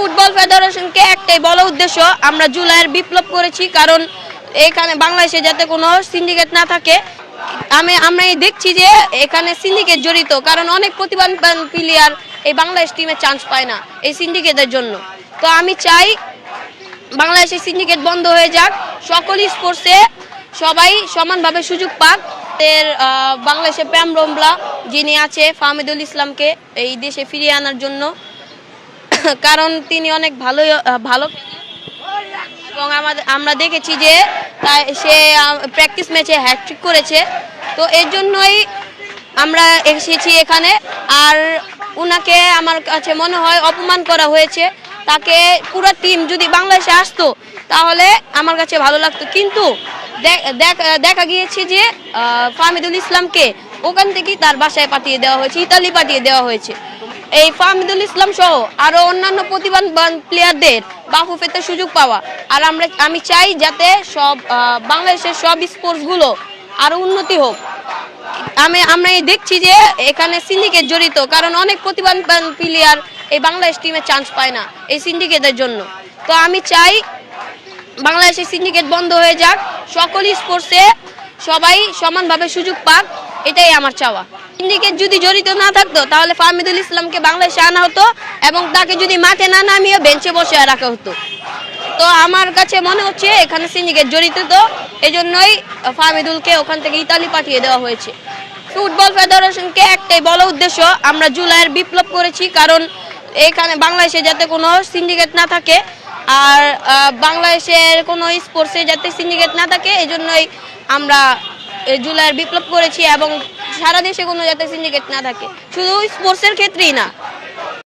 Football ফেডারেশনকে একটাই বড় উদ্দেশ্য, আমরা জুলাইয়ের বিপ্লব করেছি কারণ এখানে বাংলাদেশে যাতে কোনো সিন্ডিকেট না থাকে, আমি, আমরা দেখছি যে এখানে সিন্ডিকেট জড়িত, কারণ অনেক প্রতিভাবান প্লেয়ার এই বাংলাদেশ টিমে চান্স পায় না এই সিন্ডিকেটের জন্য। তো আমি চাই বাংলাদেশের সিন্ডিকেট বন্ধ হয়ে যাক, সকল স্পোর্টসে সবাই সমানভাবে সুযোগ পাক। এর বাংলাদেশে প্যাম রোমলা যিনি আছে, ফাহমিদুল ইসলামকে এই দেশে ফিরিয়ে আনার জন্য কারণ তিনি অনেক ভালো ভালো এবং আমাদের, আমরা দেখেছি যে তা- সে প্র্যাকটিস ম্যাচে হ্যাট্রিক করেছে। তো এর জন্যই আমরা এসেছি এখানে। আর উনাকে আমার কাছে মনে হয় অপমান করা হয়েছে। তাকে পুরো টিম যদি বাংলাদেশে আসতো, তাহলে আমার কাছে ভালো লাগতো। কিন্তু দেখ- গিয়েছে যে ফাহমিদুল ইসলামকে ওখান থেকেই তার বাসায় পাঠিয়ে দেওয়া হয়েছে, ইতালি পাঠিয়ে দেওয়া হয়েছে। এই ফাহমিদুল ইসলাম সহ আরও অন্যান্য প্রতিভাবান প্লেয়ারদের বাহু পেতে সুযোগ পাওয়া। আর আমরা, আমি চাই যাতে সব বাংলাদেশের সব স্পোর্টসগুলো আরও উন্নতি হোক। আমি, আমরা দেখছি যে এখানে সিন্ডিকেট জড়িত, কারণ অনেক প্রতিভাবান প্লেয়ার এই বাংলাদেশ টিমে চান্স পায় না এই সিন্ডিকেটের জন্য। তো আমি চাই বাংলাদেশের সিন্ডিকেট বন্ধ হয়ে যাক, সকল স্পোর্টসে সবাই সমানভাবে সুযোগ পাক। এটাই আমার চাওয়া। সিন্ডিকেট যদি জড়িত না থাকতো, তাহলে ফাহমিদুল ইসলামকে বাংলাদেশে আনা হতো এবং তাকে যদি মাঠে না নামিয়ে বেঞ্চে বসে রাখা হতো। তো আমার কাছে মনে হচ্ছে এখানে সিন্ডিকেট জড়িত তো এই জন্যই ফাহমিদুলকে ওখান থেকে ইতালি পাঠিয়ে দেওয়া হয়েছে। ফুটবল ফেডারেশনকে একটাই বড় উদ্দেশ্য, আমরা জুলাইয়ের বিপ্লব করেছি কারণ এখানে বাংলাদেশে যাতে কোনো সিন্ডিকেট না থাকে আর বাংলাদেশের কোনো স্পোর্টসে যাতে সিন্ডিকেট না থাকে এই জন্যই আমরা জুলাইয়ের বিপ্লব করেছি এবং সারা দেশে কোনো যাতে সিন্ডিকেট না থাকে। শুধু স্পোর্টসের ক্ষেত্রেই না।